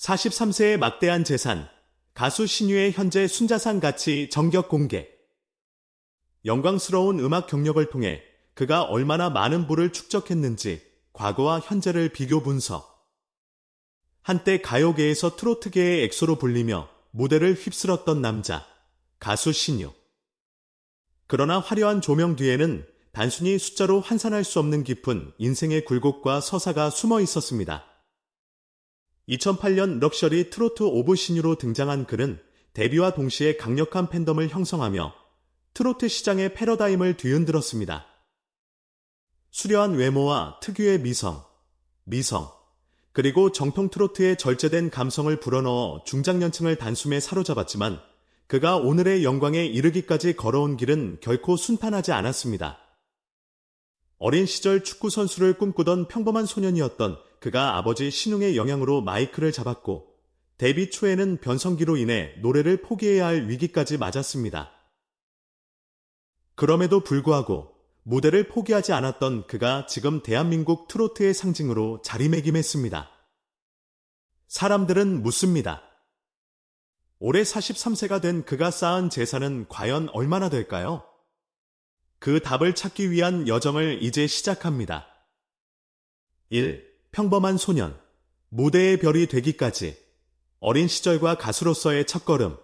43세의 막대한 재산, 가수 신유의 현재 순자산 가치 정격 공개. 영광스러운 음악 경력을 통해 그가 얼마나 많은 부를 축적했는지 과거와 현재를 비교 분석. 한때 가요계에서 트로트계의 엑소로 불리며 무대를 휩쓸었던 남자, 가수 신유. 그러나 화려한 조명 뒤에는 단순히 숫자로 환산할 수 없는 깊은 인생의 굴곡과 서사가 숨어 있었습니다. 2008년 럭셔리 트로트 오브 신유로 등장한 그는 데뷔와 동시에 강력한 팬덤을 형성하며 트로트 시장의 패러다임을 뒤흔들었습니다. 수려한 외모와 특유의 미성, 미성, 그리고 정통 트로트의 절제된 감성을 불어넣어 중장년층을 단숨에 사로잡았지만 그가 오늘의 영광에 이르기까지 걸어온 길은 결코 순탄하지 않았습니다. 어린 시절 축구 선수를 꿈꾸던 평범한 소년이었던 그가 아버지 신웅의 영향으로 마이크를 잡았고 데뷔 초에는 변성기로 인해 노래를 포기해야 할 위기까지 맞았습니다. 그럼에도 불구하고 무대를 포기하지 않았던 그가 지금 대한민국 트로트의 상징으로 자리매김했습니다. 사람들은 묻습니다. 올해 43세가 된 그가 쌓은 재산은 과연 얼마나 될까요? 그 답을 찾기 위한 여정을 이제 시작합니다. 1. 평범한 소년. 무대의 별이 되기까지. 어린 시절과 가수로서의 첫걸음.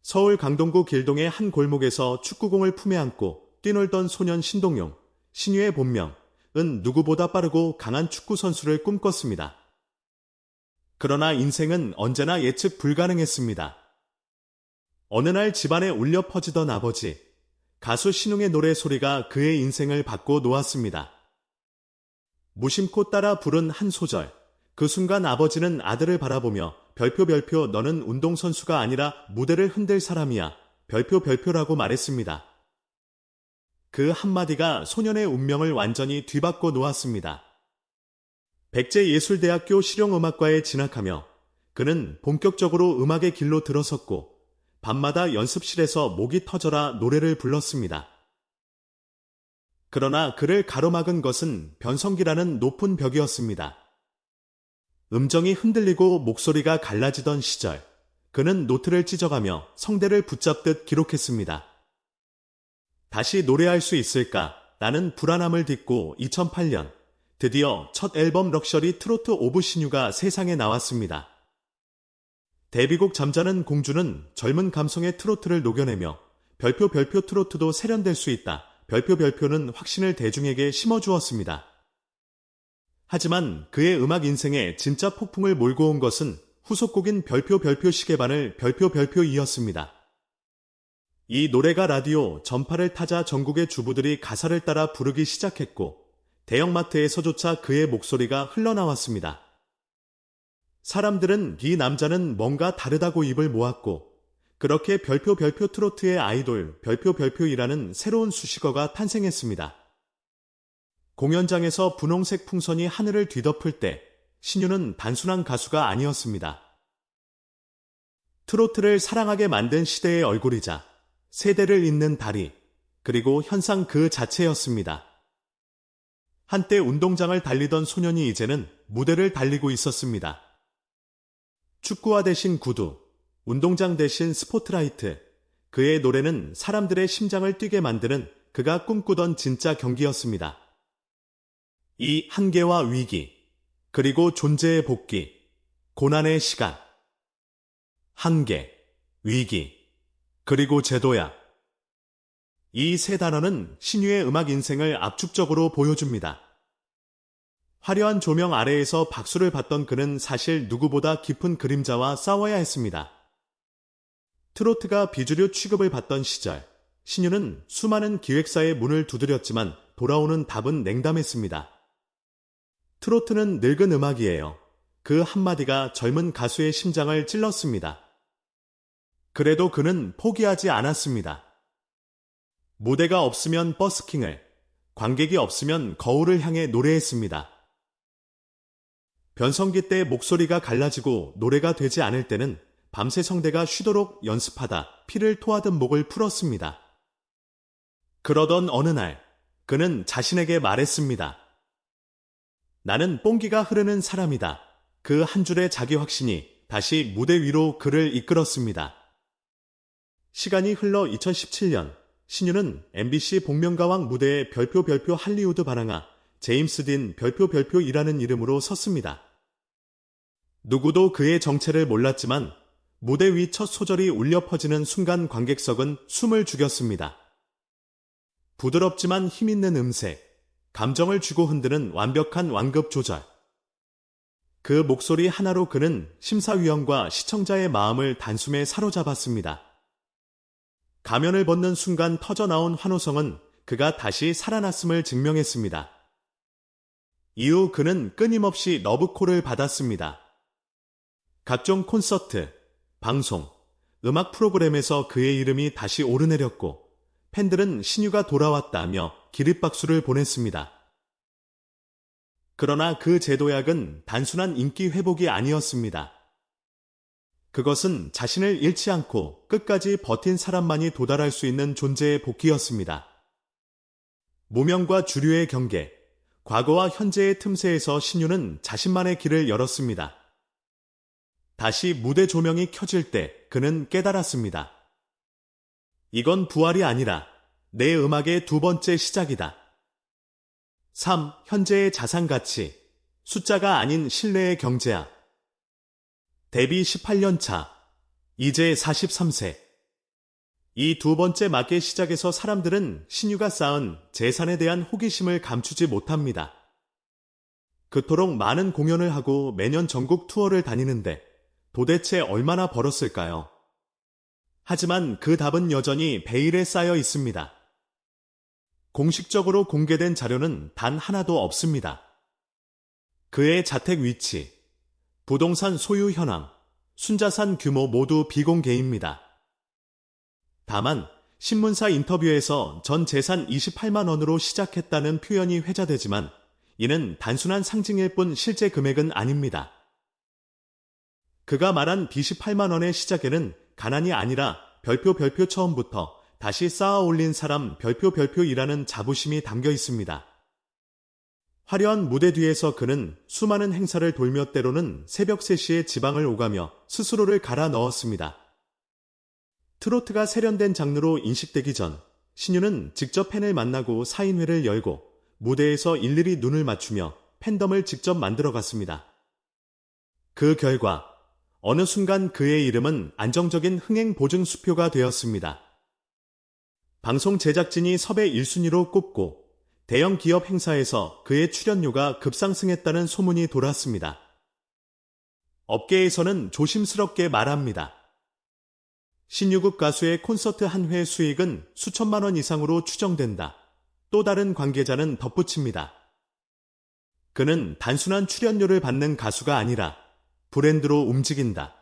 서울 강동구 길동의 한 골목에서 축구공을 품에 안고 뛰놀던 소년 신동용, 신유의 본명은 누구보다 빠르고 강한 축구 선수를 꿈꿨습니다. 그러나 인생은 언제나 예측 불가능했습니다. 어느 날 집안에 울려 퍼지던 아버지, 가수 신웅의 노래 소리가 그의 인생을 바꿔 놓았습니다. 무심코 따라 부른 한 소절. 그 순간 아버지는 아들을 바라보며 별표 별표 너는 운동선수가 아니라 무대를 흔들 사람이야. 별표 별표라고 말했습니다. 그 한마디가 소년의 운명을 완전히 뒤바꿔 놓았습니다. 백제예술대학교 실용음악과에 진학하며 그는 본격적으로 음악의 길로 들어섰고 밤마다 연습실에서 목이 터져라 노래를 불렀습니다. 그러나 그를 가로막은 것은 변성기라는 높은 벽이었습니다. 음정이 흔들리고 목소리가 갈라지던 시절, 그는 노트를 찢어가며 성대를 붙잡듯 기록했습니다. 다시 노래할 수 있을까? 나는 불안함을 딛고 2008년 드디어 첫 앨범 럭셔리 트로트 오브 신유가 세상에 나왔습니다. 데뷔곡 잠자는 공주는 젊은 감성의 트로트를 녹여내며 별표 별표 트로트도 세련될 수 있다. 별표 별표는 확신을 대중에게 심어주었습니다. 하지만 그의 음악 인생에 진짜 폭풍을 몰고 온 것은 후속곡인 별표 별표 시계반을 별표 별표이었습니다. 이 노래가 라디오 전파를 타자 전국의 주부들이 가사를 따라 부르기 시작했고 대형마트에서조차 그의 목소리가 흘러나왔습니다. 사람들은 이 남자는 뭔가 다르다고 입을 모았고 그렇게 별표 별표 트로트의 아이돌 별표 별표이라는 새로운 수식어가 탄생했습니다. 공연장에서 분홍색 풍선이 하늘을 뒤덮을 때 신유는 단순한 가수가 아니었습니다. 트로트를 사랑하게 만든 시대의 얼굴이자 세대를 잇는 다리, 그리고 현상 그 자체였습니다. 한때 운동장을 달리던 소년이 이제는 무대를 달리고 있었습니다. 축구화 대신 구두, 운동장 대신 스포트라이트, 그의 노래는 사람들의 심장을 뛰게 만드는 그가 꿈꾸던 진짜 경기였습니다. 이 한계와 위기, 그리고 존재의 복귀, 고난의 시간. 한계, 위기, 그리고 제도야. 이 세 단어는 신유의 음악 인생을 압축적으로 보여줍니다. 화려한 조명 아래에서 박수를 받던 그는 사실 누구보다 깊은 그림자와 싸워야 했습니다. 트로트가 비주류 취급을 받던 시절, 신유는 수많은 기획사의 문을 두드렸지만 돌아오는 답은 냉담했습니다. 트로트는 늙은 음악이에요. 그 한마디가 젊은 가수의 심장을 찔렀습니다. 그래도 그는 포기하지 않았습니다. 무대가 없으면 버스킹을, 관객이 없으면 거울을 향해 노래했습니다. 변성기 때 목소리가 갈라지고 노래가 되지 않을 때는 밤새 성대가 쉬도록 연습하다 피를 토하던 목을 풀었습니다. 그러던 어느 날 그는 자신에게 말했습니다. 나는 뽕기가 흐르는 사람이다. 그 한 줄의 자기 확신이 다시 무대 위로 그를 이끌었습니다. 시간이 흘러 2017년 신유는 MBC 복면가왕 무대에 별표 별표 할리우드 반항아 제임스 딘 별표 별표이라는 이름으로 섰습니다. 누구도 그의 정체를 몰랐지만 무대 위 첫 소절이 울려 퍼지는 순간 관객석은 숨을 죽였습니다. 부드럽지만 힘있는 음색, 감정을 쥐고 흔드는 완벽한 완급 조절. 그 목소리 하나로 그는 심사위원과 시청자의 마음을 단숨에 사로잡았습니다. 가면을 벗는 순간 터져나온 환호성은 그가 다시 살아났음을 증명했습니다. 이후 그는 끊임없이 러브콜을 받았습니다. 각종 콘서트, 방송, 음악 프로그램에서 그의 이름이 다시 오르내렸고 팬들은 신유가 돌아왔다며 기립박수를 보냈습니다. 그러나 그 제도약은 단순한 인기 회복이 아니었습니다. 그것은 자신을 잃지 않고 끝까지 버틴 사람만이 도달할 수 있는 존재의 복귀였습니다. 무명과 주류의 경계, 과거와 현재의 틈새에서 신유는 자신만의 길을 열었습니다. 다시 무대 조명이 켜질 때 그는 깨달았습니다. 이건 부활이 아니라 내 음악의 두 번째 시작이다. 3. 현재의 자산 가치. 숫자가 아닌 신뢰의 경제학. 데뷔 18년 차. 이제 43세. 이 두 번째 마켓 시작에서 사람들은 신유가 쌓은 재산에 대한 호기심을 감추지 못합니다. 그토록 많은 공연을 하고 매년 전국 투어를 다니는데 도대체 얼마나 벌었을까요? 하지만 그 답은 여전히 베일에 쌓여 있습니다. 공식적으로 공개된 자료는 단 하나도 없습니다. 그의 자택 위치, 부동산 소유 현황, 순자산 규모 모두 비공개입니다. 다만 신문사 인터뷰에서 전 재산 28만 원으로 시작했다는 표현이 회자되지만 이는 단순한 상징일 뿐 실제 금액은 아닙니다. 그가 말한 B18만 원의 시작에는 가난이 아니라 별표 별표 처음부터 다시 쌓아 올린 사람 별표 별표이라는 자부심이 담겨 있습니다. 화려한 무대 뒤에서 그는 수많은 행사를 돌며 때로는 새벽 3시에 지방을 오가며 스스로를 갈아 넣었습니다. 트로트가 세련된 장르로 인식되기 전 신유는 직접 팬을 만나고 사인회를 열고 무대에서 일일이 눈을 맞추며 팬덤을 직접 만들어 갔습니다. 그 결과 어느 순간 그의 이름은 안정적인 흥행 보증 수표가 되었습니다. 방송 제작진이 섭외 1순위로 꼽고 대형 기업 행사에서 그의 출연료가 급상승했다는 소문이 돌았습니다. 업계에서는 조심스럽게 말합니다. 신유국 가수의 콘서트 한 회 수익은 수천만 원 이상으로 추정된다. 또 다른 관계자는 덧붙입니다. 그는 단순한 출연료를 받는 가수가 아니라 브랜드로 움직인다.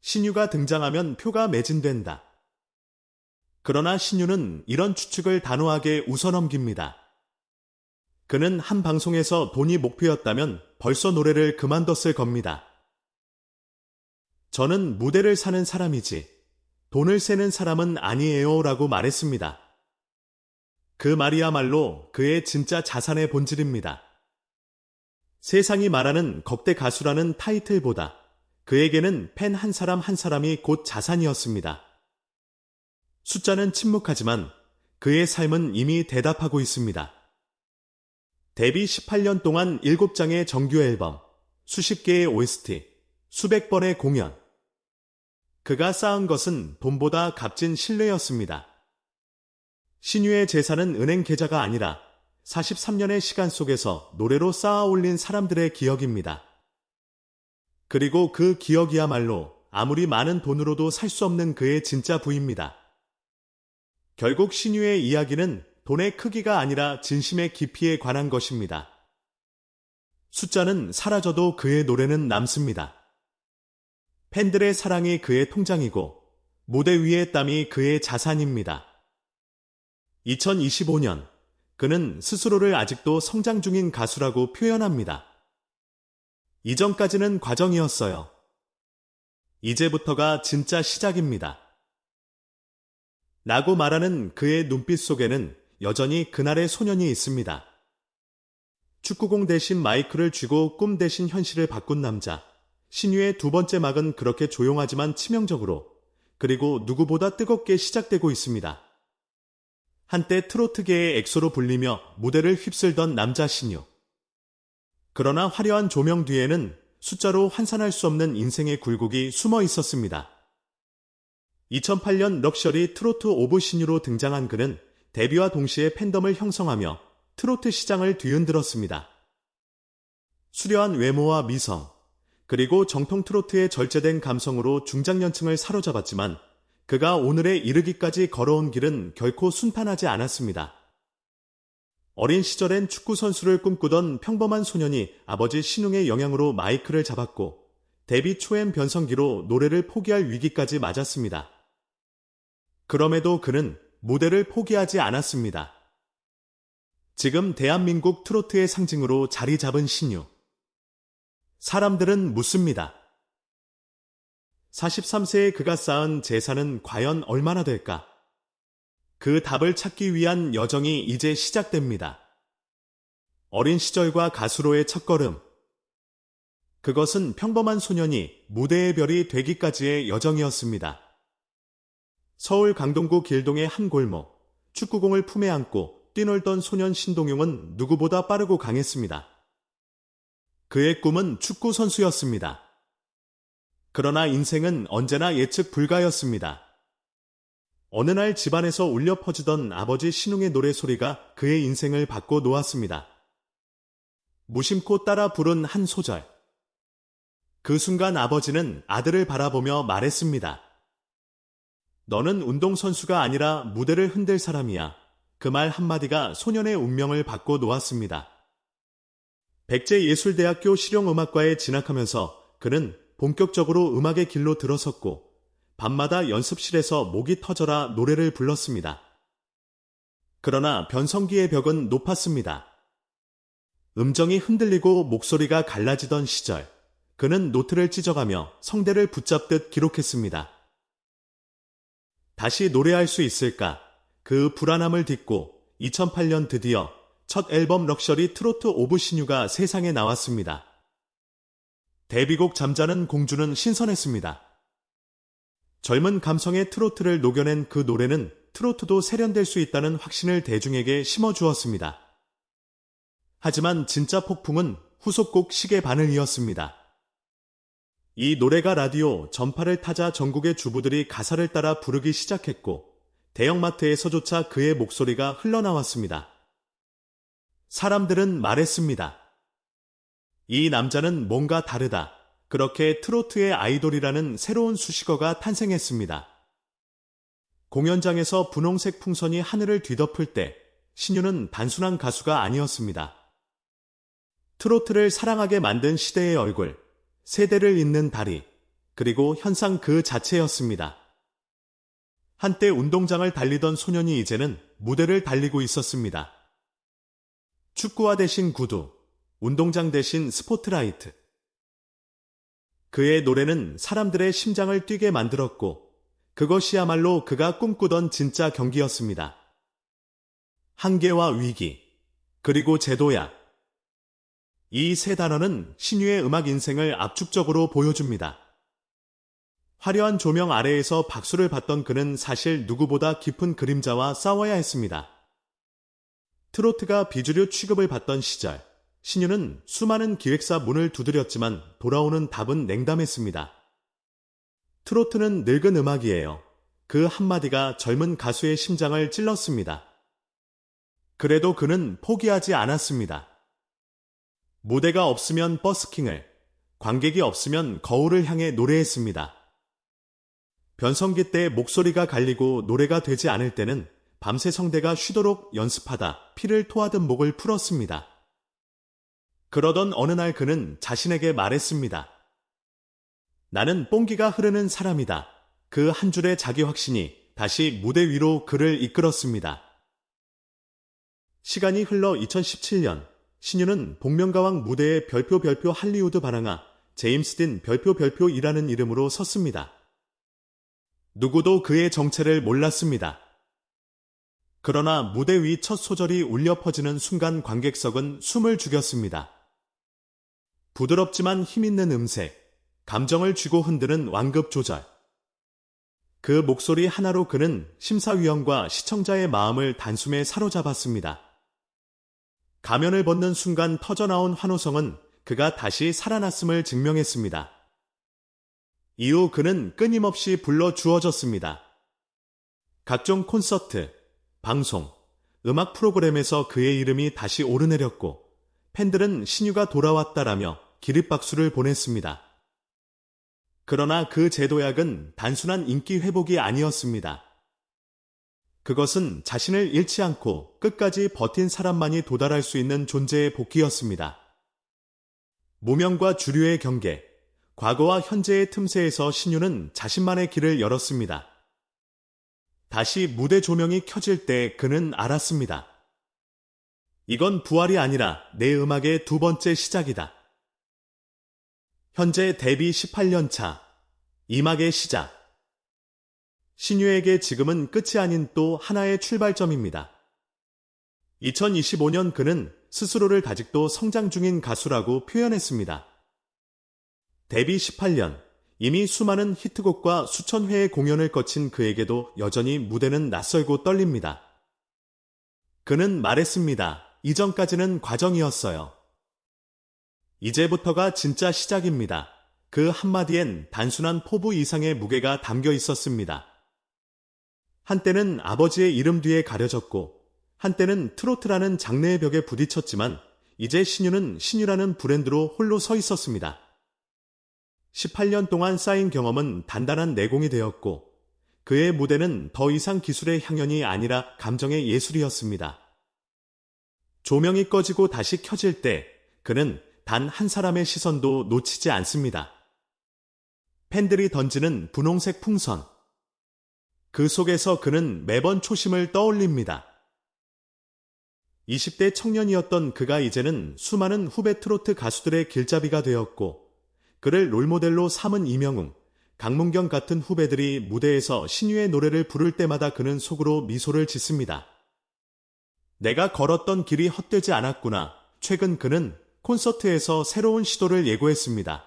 신유가 등장하면 표가 매진된다. 그러나 신유는 이런 추측을 단호하게 웃어넘깁니다. 그는 한 방송에서 돈이 목표였다면 벌써 노래를 그만뒀을 겁니다. 저는 무대를 사는 사람이지 돈을 세는 사람은 아니에요 라고 말했습니다. 그 말이야말로 그의 진짜 자산의 본질입니다. 세상이 말하는 겁대 가수라는 타이틀보다 그에게는 팬 한 사람 한 사람이 곧 자산이었습니다. 숫자는 침묵하지만 그의 삶은 이미 대답하고 있습니다. 데뷔 18년 동안 7장의 정규 앨범, 수십 개의 OST, 수백 번의 공연. 그가 쌓은 것은 돈보다 값진 신뢰였습니다. 신유의 재산은 은행 계좌가 아니라 43년의 시간 속에서 노래로 쌓아 올린 사람들의 기억입니다. 그리고 그 기억이야말로 아무리 많은 돈으로도 살 수 없는 그의 진짜 부입니다. 결국 신유의 이야기는 돈의 크기가 아니라 진심의 깊이에 관한 것입니다. 숫자는 사라져도 그의 노래는 남습니다. 팬들의 사랑이 그의 통장이고 무대 위의 땀이 그의 자산입니다. 2025년 그는 스스로를 아직도 성장 중인 가수라고 표현합니다. 이전까지는 과정이었어요. 이제부터가 진짜 시작입니다. 라고 말하는 그의 눈빛 속에는 여전히 그날의 소년이 있습니다. 축구공 대신 마이크를 쥐고 꿈 대신 현실을 바꾼 남자. 신유의 두 번째 막은 그렇게 조용하지만 치명적으로 그리고 누구보다 뜨겁게 시작되고 있습니다. 한때 트로트계의 엑소로 불리며 무대를 휩쓸던 남자 신유. 그러나 화려한 조명 뒤에는 숫자로 환산할 수 없는 인생의 굴곡이 숨어 있었습니다. 2008년 럭셔리 트로트 오브 신유로 등장한 그는 데뷔와 동시에 팬덤을 형성하며 트로트 시장을 뒤흔들었습니다. 수려한 외모와 미성, 그리고 정통 트로트의 절제된 감성으로 중장년층을 사로잡았지만 그가 오늘에 이르기까지 걸어온 길은 결코 순탄하지 않았습니다. 어린 시절엔 축구 선수를 꿈꾸던 평범한 소년이 아버지 신웅의 영향으로 마이크를 잡았고 데뷔 초엔 변성기로 노래를 포기할 위기까지 맞았습니다. 그럼에도 그는 무대를 포기하지 않았습니다. 지금 대한민국 트로트의 상징으로 자리 잡은 신유. 사람들은 묻습니다. 43세의 그가 쌓은 재산은 과연 얼마나 될까? 그 답을 찾기 위한 여정이 이제 시작됩니다. 어린 시절과 가수로의 첫걸음. 그것은 평범한 소년이 무대의 별이 되기까지의 여정이었습니다. 서울 강동구 길동의 한 골목, 축구공을 품에 안고 뛰놀던 소년 신동용은 누구보다 빠르고 강했습니다. 그의 꿈은 축구 선수였습니다. 그러나 인생은 언제나 예측 불가였습니다. 어느 날 집안에서 울려 퍼지던 아버지 신웅의 노래소리가 그의 인생을 바꿔 놓았습니다. 무심코 따라 부른 한 소절. 그 순간 아버지는 아들을 바라보며 말했습니다. 너는 운동선수가 아니라 무대를 흔들 사람이야. 그 말 한마디가 소년의 운명을 바꿔 놓았습니다. 백제예술대학교 실용음악과에 진학하면서 그는 본격적으로 음악의 길로 들어섰고 밤마다 연습실에서 목이 터져라 노래를 불렀습니다. 그러나 변성기의 벽은 높았습니다. 음정이 흔들리고 목소리가 갈라지던 시절, 그는 노트를 찢어가며 성대를 붙잡듯 기록했습니다. 다시 노래할 수 있을까? 그 불안함을 딛고 2008년 드디어 첫 앨범 럭셔리 트로트 오브 신유가 세상에 나왔습니다. 데뷔곡 잠자는 공주는 신선했습니다. 젊은 감성의 트로트를 녹여낸 그 노래는 트로트도 세련될 수 있다는 확신을 대중에게 심어주었습니다. 하지만 진짜 폭풍은 후속곡 시계 바늘이었습니다. 이 노래가 라디오 전파를 타자 전국의 주부들이 가사를 따라 부르기 시작했고 대형마트에서조차 그의 목소리가 흘러나왔습니다. 사람들은 말했습니다. 이 남자는 뭔가 다르다. 그렇게 트로트의 아이돌이라는 새로운 수식어가 탄생했습니다. 공연장에서 분홍색 풍선이 하늘을 뒤덮을 때 신유는 단순한 가수가 아니었습니다. 트로트를 사랑하게 만든 시대의 얼굴, 세대를 잇는 다리, 그리고 현상 그 자체였습니다. 한때 운동장을 달리던 소년이 이제는 무대를 달리고 있었습니다. 축구화 대신 구두, 운동장 대신 스포트라이트. 그의 노래는 사람들의 심장을 뛰게 만들었고 그것이야말로 그가 꿈꾸던 진짜 경기였습니다. 한계와 위기, 그리고 제도야. 이 세 단어는 신유의 음악 인생을 압축적으로 보여줍니다. 화려한 조명 아래에서 박수를 받던 그는 사실 누구보다 깊은 그림자와 싸워야 했습니다. 트로트가 비주류 취급을 받던 시절, 신유는 수많은 기획사 문을 두드렸지만 돌아오는 답은 냉담했습니다. 트로트는 늙은 음악이에요. 그 한마디가 젊은 가수의 심장을 찔렀습니다. 그래도 그는 포기하지 않았습니다. 무대가 없으면 버스킹을, 관객이 없으면 거울을 향해 노래했습니다. 변성기 때 목소리가 갈리고 노래가 되지 않을 때는 밤새 성대가 쉬도록 연습하다 피를 토하던 목을 풀었습니다. 그러던 어느 날 그는 자신에게 말했습니다. 나는 뽕기가 흐르는 사람이다. 그 한 줄의 자기 확신이 다시 무대 위로 그를 이끌었습니다. 시간이 흘러 2017년 신유는 복면가왕 무대에 별표 별표 할리우드 바랑아 제임스 딘 별표 별표이라는 이름으로 섰습니다. 누구도 그의 정체를 몰랐습니다. 그러나 무대 위 첫 소절이 울려 퍼지는 순간 관객석은 숨을 죽였습니다. 부드럽지만 힘있는 음색, 감정을 쥐고 흔드는 완급 조절. 그 목소리 하나로 그는 심사위원과 시청자의 마음을 단숨에 사로잡았습니다. 가면을 벗는 순간 터져나온 환호성은 그가 다시 살아났음을 증명했습니다. 이후 그는 끊임없이 불러 주어졌습니다. 각종 콘서트, 방송, 음악 프로그램에서 그의 이름이 다시 오르내렸고 팬들은 신유가 돌아왔다라며 기립박수를 보냈습니다. 그러나 그 제도약은 단순한 인기 회복이 아니었습니다. 그것은 자신을 잃지 않고 끝까지 버틴 사람만이 도달할 수 있는 존재의 복귀였습니다. 무명과 주류의 경계, 과거와 현재의 틈새에서 신유는 자신만의 길을 열었습니다. 다시 무대 조명이 켜질 때 그는 알았습니다. 이건 부활이 아니라 내 음악의 두 번째 시작이다. 현재 데뷔 18년 차, 이막의 시작. 신유에게 지금은 끝이 아닌 또 하나의 출발점입니다. 2025년 그는 스스로를 아직도 성장 중인 가수라고 표현했습니다. 데뷔 18년, 이미 수많은 히트곡과 수천 회의 공연을 거친 그에게도 여전히 무대는 낯설고 떨립니다. 그는 말했습니다. 이전까지는 과정이었어요. 이제부터가 진짜 시작입니다. 그 한마디엔 단순한 포부 이상의 무게가 담겨 있었습니다. 한때는 아버지의 이름 뒤에 가려졌고, 한때는 트로트라는 장르의 벽에 부딪혔지만, 이제 신유는 신유라는 브랜드로 홀로 서 있었습니다. 18년 동안 쌓인 경험은 단단한 내공이 되었고 그의 무대는 더 이상 기술의 향연이 아니라 감정의 예술이었습니다. 조명이 꺼지고 다시 켜질 때 그는 단 한 사람의 시선도 놓치지 않습니다. 팬들이 던지는 분홍색 풍선. 그 속에서 그는 매번 초심을 떠올립니다. 20대 청년이었던 그가 이제는 수많은 후배 트로트 가수들의 길잡이가 되었고 그를 롤모델로 삼은 이명웅, 강문경 같은 후배들이 무대에서 신유의 노래를 부를 때마다 그는 속으로 미소를 짓습니다. 내가 걸었던 길이 헛되지 않았구나. 최근 그는 콘서트에서 새로운 시도를 예고했습니다.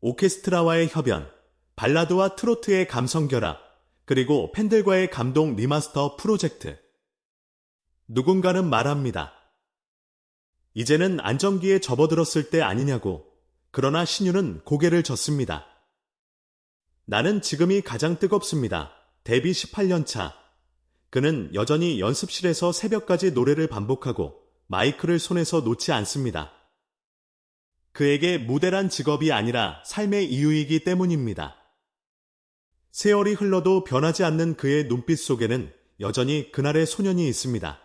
오케스트라와의 협연, 발라드와 트로트의 감성 결합, 그리고 팬들과의 감동 리마스터 프로젝트. 누군가는 말합니다. 이제는 안정기에 접어들었을 때 아니냐고 그러나 신유는 고개를 젓습니다. 나는 지금이 가장 뜨겁습니다. 데뷔 18년 차. 그는 여전히 연습실에서 새벽까지 노래를 반복하고 마이크를 손에서 놓지 않습니다. 그에게 무대란 직업이 아니라 삶의 이유이기 때문입니다. 세월이 흘러도 변하지 않는 그의 눈빛 속에는 여전히 그날의 소년이 있습니다.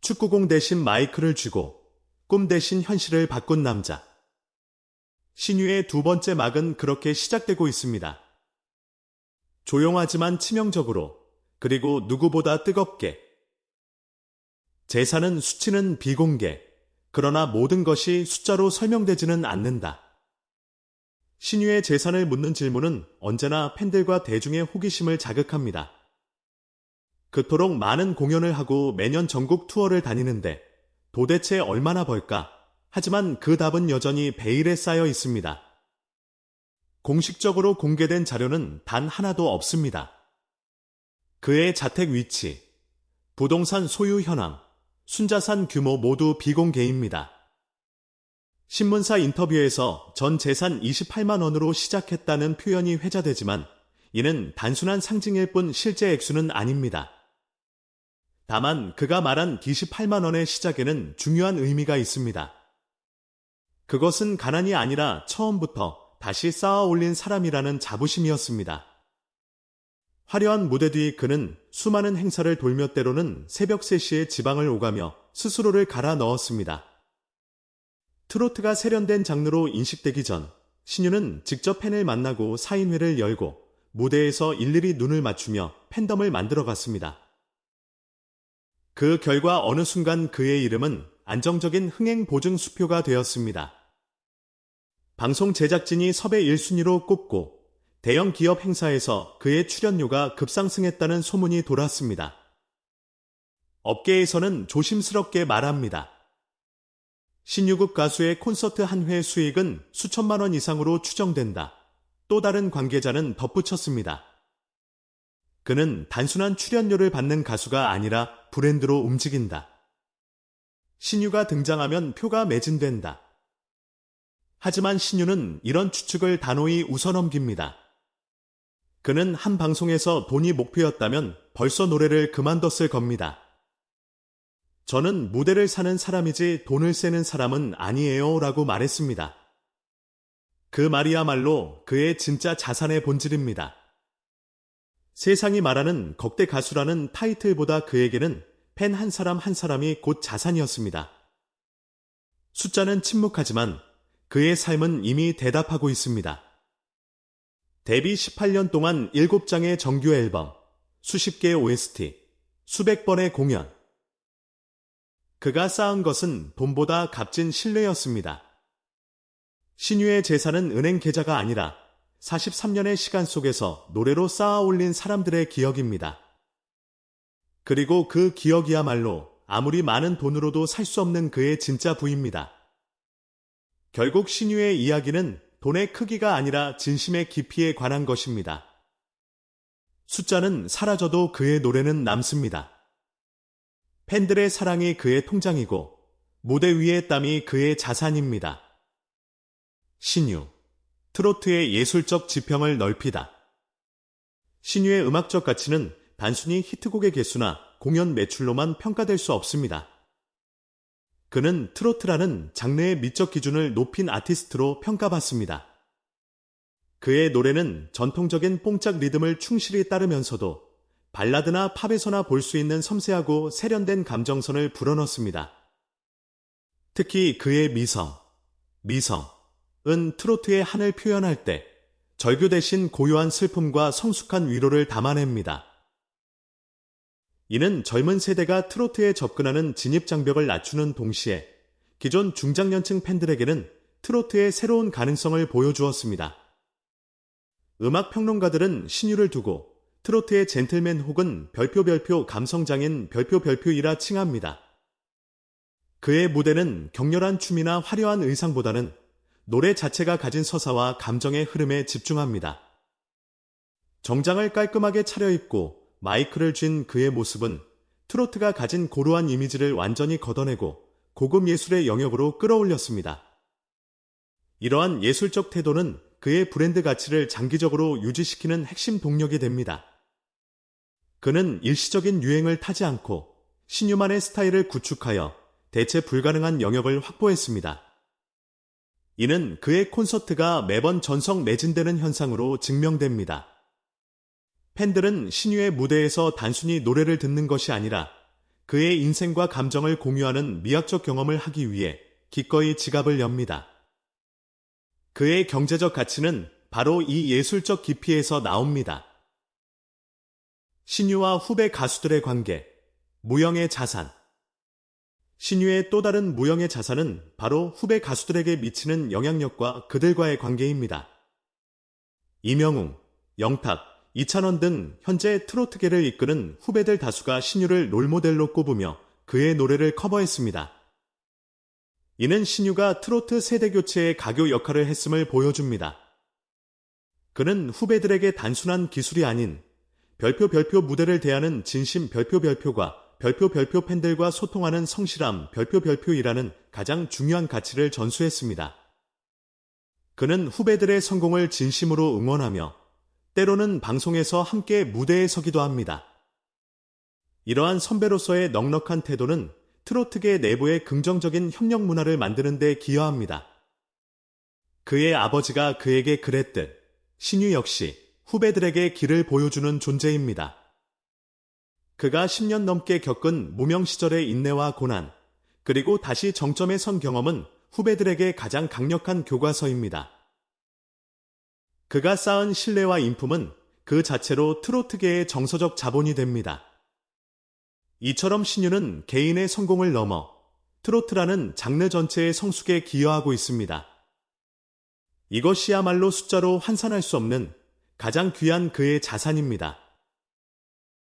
축구공 대신 마이크를 쥐고 꿈 대신 현실을 바꾼 남자. 신유의 두 번째 막은 그렇게 시작되고 있습니다. 조용하지만 치명적으로, 그리고 누구보다 뜨겁게. 재산은 수치는 비공개, 그러나 모든 것이 숫자로 설명되지는 않는다. 신유의 재산을 묻는 질문은 언제나 팬들과 대중의 호기심을 자극합니다. 그토록 많은 공연을 하고 매년 전국 투어를 다니는데 도대체 얼마나 벌까? 하지만 그 답은 여전히 베일에 쌓여 있습니다. 공식적으로 공개된 자료는 단 하나도 없습니다. 그의 자택 위치, 부동산 소유 현황, 순자산 규모 모두 비공개입니다. 신문사 인터뷰에서 전 재산 28만 원으로 시작했다는 표현이 회자되지만 이는 단순한 상징일 뿐 실제 액수는 아닙니다. 다만 그가 말한 28만 원의 시작에는 중요한 의미가 있습니다. 그것은 가난이 아니라 처음부터 다시 쌓아 올린 사람이라는 자부심이었습니다. 화려한 무대 뒤 그는 수많은 행사를 돌며 때로는 새벽 3시에 지방을 오가며 스스로를 갈아 넣었습니다. 트로트가 세련된 장르로 인식되기 전 신유는 직접 팬을 만나고 사인회를 열고 무대에서 일일이 눈을 맞추며 팬덤을 만들어 갔습니다. 그 결과 어느 순간 그의 이름은 안정적인 흥행 보증 수표가 되었습니다. 방송 제작진이 섭외 1순위로 꼽고 대형 기업 행사에서 그의 출연료가 급상승했다는 소문이 돌았습니다. 업계에서는 조심스럽게 말합니다. 신유급 가수의 콘서트 한 회 수익은 수천만 원 이상으로 추정된다. 또 다른 관계자는 덧붙였습니다. 그는 단순한 출연료를 받는 가수가 아니라 브랜드로 움직인다. 신유가 등장하면 표가 매진된다. 하지만 신유는 이런 추측을 단호히 웃어넘깁니다. 그는 한 방송에서 돈이 목표였다면 벌써 노래를 그만뒀을 겁니다. 저는 무대를 사는 사람이지 돈을 세는 사람은 아니에요 라고 말했습니다. 그 말이야말로 그의 진짜 자산의 본질입니다. 세상이 말하는 거대 가수라는 타이틀보다 그에게는 팬 한 사람 한 사람이 곧 자산이었습니다. 숫자는 침묵하지만 그의 삶은 이미 대답하고 있습니다. 데뷔 18년 동안 7장의 정규 앨범, 수십 개의 OST, 수백 번의 공연. 그가 쌓은 것은 돈보다 값진 신뢰였습니다. 신유의 재산은 은행 계좌가 아니라 43년의 시간 속에서 노래로 쌓아 올린 사람들의 기억입니다. 그리고 그 기억이야말로 아무리 많은 돈으로도 살 수 없는 그의 진짜 부입니다. 결국 신유의 이야기는 돈의 크기가 아니라 진심의 깊이에 관한 것입니다. 숫자는 사라져도 그의 노래는 남습니다. 팬들의 사랑이 그의 통장이고 무대 위의 땀이 그의 자산입니다. 신유 트로트의 예술적 지평을 넓히다. 신유의 음악적 가치는 단순히 히트곡의 개수나 공연 매출로만 평가될 수 없습니다. 그는 트로트라는 장르의 미적 기준을 높인 아티스트로 평가받습니다. 그의 노래는 전통적인 뽕짝 리듬을 충실히 따르면서도 발라드나 팝에서나 볼 수 있는 섬세하고 세련된 감정선을 불어넣습니다. 특히 그의 미성, 미성, 은 트로트의 한을 표현할 때 절규 대신 고요한 슬픔과 성숙한 위로를 담아냅니다. 이는 젊은 세대가 트로트에 접근하는 진입 장벽을 낮추는 동시에 기존 중장년층 팬들에게는 트로트의 새로운 가능성을 보여주었습니다. 음악 평론가들은 신유를 두고 트로트의 젠틀맨 혹은 별표 별표 감성장인 별표 별표이라 칭합니다. 그의 무대는 격렬한 춤이나 화려한 의상보다는 노래 자체가 가진 서사와 감정의 흐름에 집중합니다. 정장을 깔끔하게 차려입고 마이크를 쥔 그의 모습은 트로트가 가진 고루한 이미지를 완전히 걷어내고 고급 예술의 영역으로 끌어올렸습니다. 이러한 예술적 태도는 그의 브랜드 가치를 장기적으로 유지시키는 핵심 동력이 됩니다. 그는 일시적인 유행을 타지 않고 신유만의 스타일을 구축하여 대체 불가능한 영역을 확보했습니다. 이는 그의 콘서트가 매번 전성 매진되는 현상으로 증명됩니다. 팬들은 신유의 무대에서 단순히 노래를 듣는 것이 아니라 그의 인생과 감정을 공유하는 미학적 경험을 하기 위해 기꺼이 지갑을 엽니다. 그의 경제적 가치는 바로 이 예술적 깊이에서 나옵니다. 신유와 후배 가수들의 관계, 무형의 자산, 신유의 또 다른 무형의 자산은 바로 후배 가수들에게 미치는 영향력과 그들과의 관계입니다. 이명웅, 영탁, 이찬원 등 현재 트로트계를 이끄는 후배들 다수가 신유를 롤모델로 꼽으며 그의 노래를 커버했습니다. 이는 신유가 트로트 세대 교체의 가교 역할을 했음을 보여줍니다. 그는 후배들에게 단순한 기술이 아닌 별표 별표 무대를 대하는 진심 별표 별표가 별표 별표 팬들과 소통하는 성실함 별표 별표이라는 가장 중요한 가치를 전수했습니다. 그는 후배들의 성공을 진심으로 응원하며 때로는 방송에서 함께 무대에 서기도 합니다. 이러한 선배로서의 넉넉한 태도는 트로트계 내부의 긍정적인 협력 문화를 만드는 데 기여합니다. 그의 아버지가 그에게 그랬듯 신유 역시 후배들에게 길을 보여주는 존재입니다. 그가 10년 넘게 겪은 무명 시절의 인내와 고난, 그리고 다시 정점에 선 경험은 후배들에게 가장 강력한 교과서입니다. 그가 쌓은 신뢰와 인품은 그 자체로 트로트계의 정서적 자본이 됩니다. 이처럼 신유는 개인의 성공을 넘어 트로트라는 장르 전체의 성숙에 기여하고 있습니다. 이것이야말로 숫자로 환산할 수 없는 가장 귀한 그의 자산입니다.